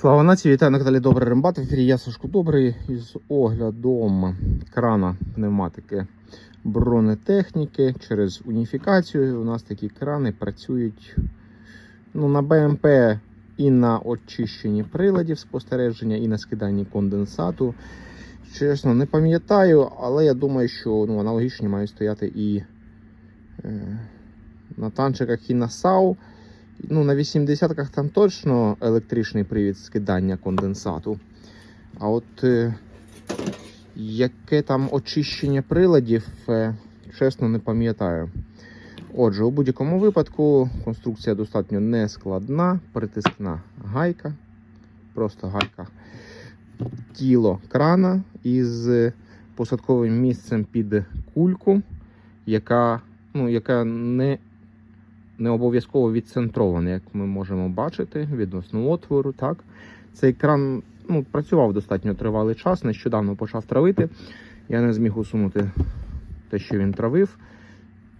Слава нації, вітаю на Добрий Рембат. В ефірі я Сашко Добрий із оглядом крана пневматики бронетехніки через уніфікацію. У нас такі крани працюють ну, на БМП і на очищенні приладів спостереження, і на скиданні конденсату. Чесно, не пам'ятаю, але я думаю, що ну, аналогічні мають стояти і е, на танчиках, і на САУ. Ну, на 80-ках там точно електричний привід скидання конденсату. А от е, яке там очищення приладів, е, чесно, не пам'ятаю. Отже, у будь-якому випадку конструкція достатньо нескладна, притискна гайка, просто гайка. Тіло крана із посадковим місцем під кульку, яка, ну, яка не не обов'язково відцентроване, як ми можемо бачити, відносно отвору. Так. Цей кран ну, працював достатньо тривалий час, нещодавно почав травити. Я не зміг усунути те, що він травив,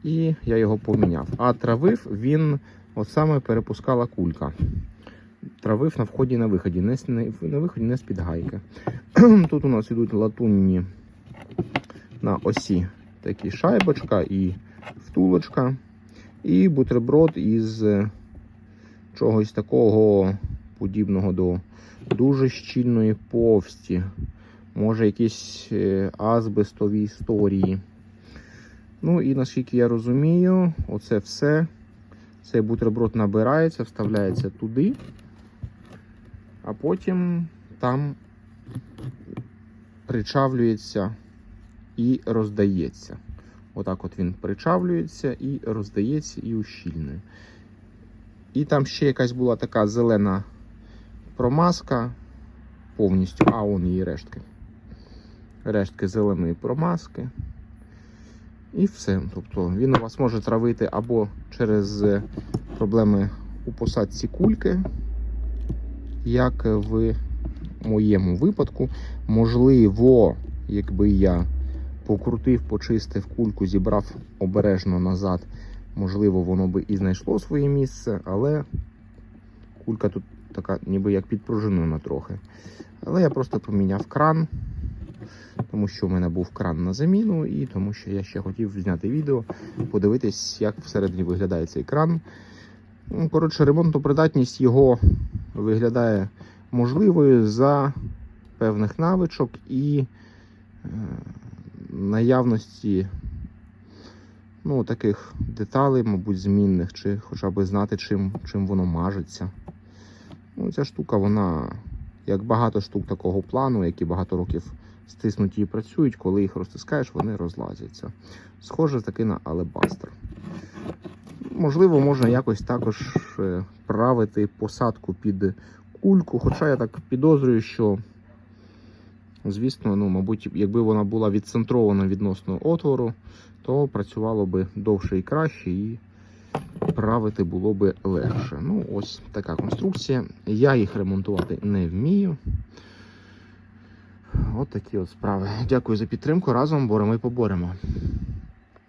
і я його поміняв. А травив він от саме перепускала кулька. Травив на вході на виході, не, на виході не з-під гайки. Тут у нас ідуть латунні на осі такі шайбочка і втулочка. І бутерброд із е, чогось такого подібного до дуже щільної повсті. Може, якісь е, азбестові історії. Ну і наскільки я розумію, оце все. Цей бутерброд набирається, вставляється туди, а потім там причавлюється і роздається. Отак от він причавлюється і роздається і ущільнює. І там ще якась була така зелена промазка повністю, а он її рештки. Рештки зеленої промазки. І все. Тобто він у вас може травити або через е, проблеми у посадці кульки, як в моєму випадку. Можливо, якби я покрутив, почистив кульку, зібрав обережно назад. Можливо, воно би і знайшло своє місце, але кулька тут така, ніби як підпружинена трохи. Але я просто поміняв кран, тому що в мене був кран на заміну, і тому що я ще хотів зняти відео, подивитись, як всередині виглядає цей кран. Ну, Коротше, ремонтопридатність його виглядає можливою за певних навичок і е, наявності ну, таких деталей, мабуть, змінних, чи хоча б знати, чим, чим воно мажеться. Ну, ця штука, вона, як багато штук такого плану, які багато років стиснуті і працюють, коли їх розтискаєш, вони розлазяться. Схоже таки на алебастер. Можливо, можна якось також е, правити посадку під кульку, хоча я так підозрюю, що Звісно, ну, мабуть, якби вона була відцентрована відносно отвору, то працювало би довше і краще, і правити було би легше. Ну, ось така конструкція. Я їх ремонтувати не вмію. От такі от справи. Дякую за підтримку. Разом боремо і поборемо.